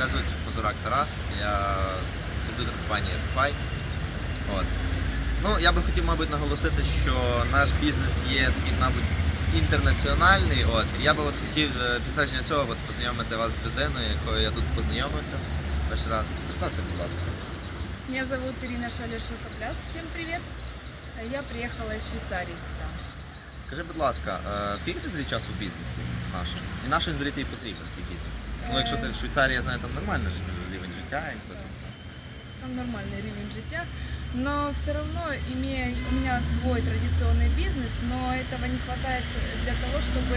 Мене звуть Позорак Тарас, я працюю компанії FI. От. Ну, я би хотів, мабуть, наголосити, що наш бізнес є такий, мабуть, інтернаціональний. От. Я би от хотів е, підтвердження цього от, познайомити вас з людиною, якою я тут познайомився перший раз. Представся, будь ласка. Меня зовут Ирина Шалешин-Копляс. Всем привет. Я приехала из Швейцарии сюда. Скажи, будь ласка, е, скільки ти взагалі часу в бізнесі нашому? І на що він взагалі тобі потрібен цей бізнес? Ну, якщо ти в Швейцарії, я знаю, там нормальний ж рівень життя, якби там. Там нормальный рівень життя. Но все равно, имея у меня свой традиционный бизнес, но этого не хватает для того, чтобы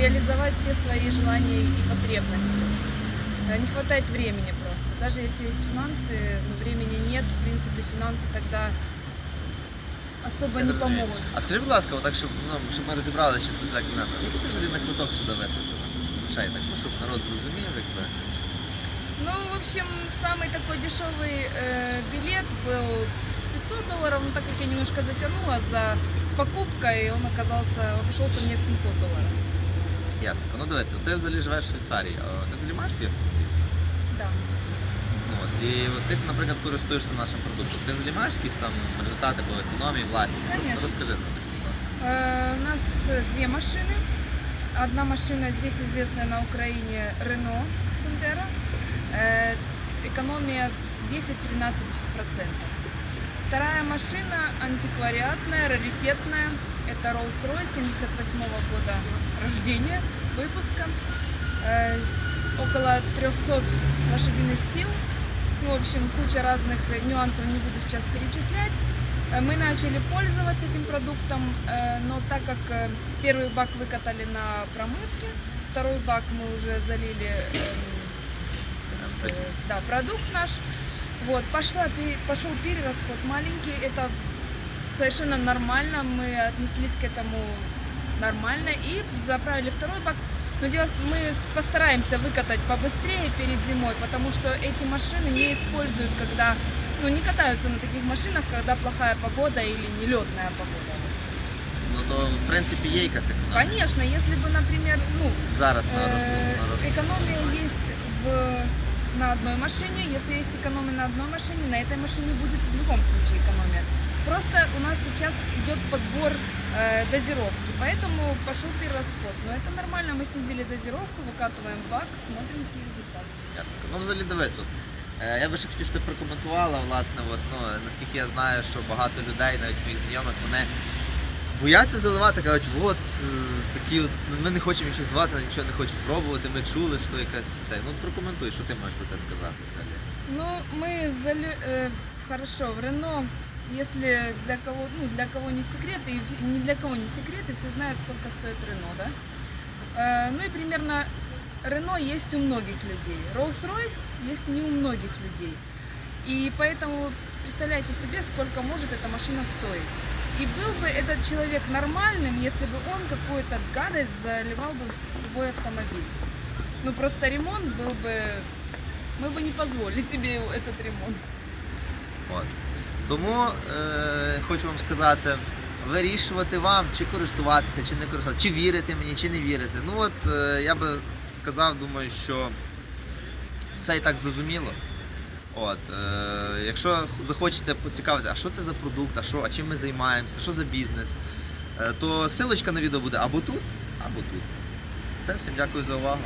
реализовать все свои желания и потребности. Э, Не хватает времени просто. Даже если есть финансы, но времени нет, в принципе, финансы тогда особо Я не зрозумів. помогут. А скажи, будь ласка, отак, щоб, ну, щоб ми розібралися, що тут так у нас. Скільки ти взагалі на квиток сюди витратив? Грошей так, ну, щоб народ зрозумів, якби. Ну, в общем, самый такой дешевый э, билет был 500 долларов, но так как я немножко затянула за, с покупкой, он оказался, обошелся мне в 700 долларов. Ясно. Ну дивися, ти взагалі живеш в Швейцарії. а Ти взагалі маєш свій автомобіль? Да. Ну, от, і от ти, наприклад, користуєшся нашим продуктом. Ти взагалі маєш якісь там результати по економії, власні? Конечно. Розкажи за них, будь ласка. Э, у нас две машины. Одна машина здесь известная на Украине Renault Sandero. Э, экономия 10-13%. Вторая машина антиквариатная, раритетная. Это Rolls-Royce 78 года рождения, выпуска. Э, с- около 300 лошадиных сил. Ну, в общем, куча разных нюансов не буду сейчас перечислять. Э, Мы начали пользоваться этим продуктом, э, но так как э, первый бак выкатали на промывке, второй бак мы уже залили эм, э, да, продукт наш. Вот, пошла, пошел перерасход маленький, это совершенно нормально, мы отнеслись к этому нормально и заправили второй бак. Но дело, мы с- постараемся выкатать побыстрее перед зимой, потому что эти машины не используют, когда, ну, не катаются на таких машинах, когда плохая погода или нелетная погода. Ну то в принципі є якась економія. Конечно, если бы, например, ну, Зараз на, Э, на роз- Экономия есть в, на одной машине. Если есть экономия на одной машине, на этой машине будет в любом случае экономия. Просто у нас сейчас идет подбор э, дозировки, поэтому пошел перерасход. Но это нормально, мы снизили дозировку, выкатываем бак, смотрим, какие результаты. Ясно. Ну, взагалі дивись, от, е, я би ще хотів, щоб ти прокоментувала, власне, от, ну, наскільки я знаю, що багато людей, навіть моїх знайомих, вони бояться заливати, кажуть, от е, такі от, ну, ми не хочемо нічого зливати, нічого не хочемо пробувати, ми чули, що якась це. Ну прокоментуй, що ти можеш про це сказати взагалі. Ну, мы зали... э, хорошо, в Рено, если для кого, ну, для кого не секрет, и ни для кого не секрет, и все знают, сколько стоит Рено, да? Э, ну и примерно Рено есть у многих людей. Rolls-Royce есть не у многих людей. И поэтому представляете себе, сколько может эта машина стоить. И был бы этот человек нормальным, если бы он какую-то гадость заливал бы в свой автомобиль. Ну просто ремонт был бы мы бы не позволили себе этот ремонт. От. Тому е, хочу вам сказати, вирішувати вам, чи користуватися, чи не користуватися, чи вірити мені, чи не вірити. Ну от е, я би сказав, думаю, що все і так зрозуміло. От, е, якщо захочете поцікавитися, а що це за продукт, а що, а чим ми займаємося, що за бізнес, е, то силочка на відео буде або тут, або тут. Все, всім дякую за увагу.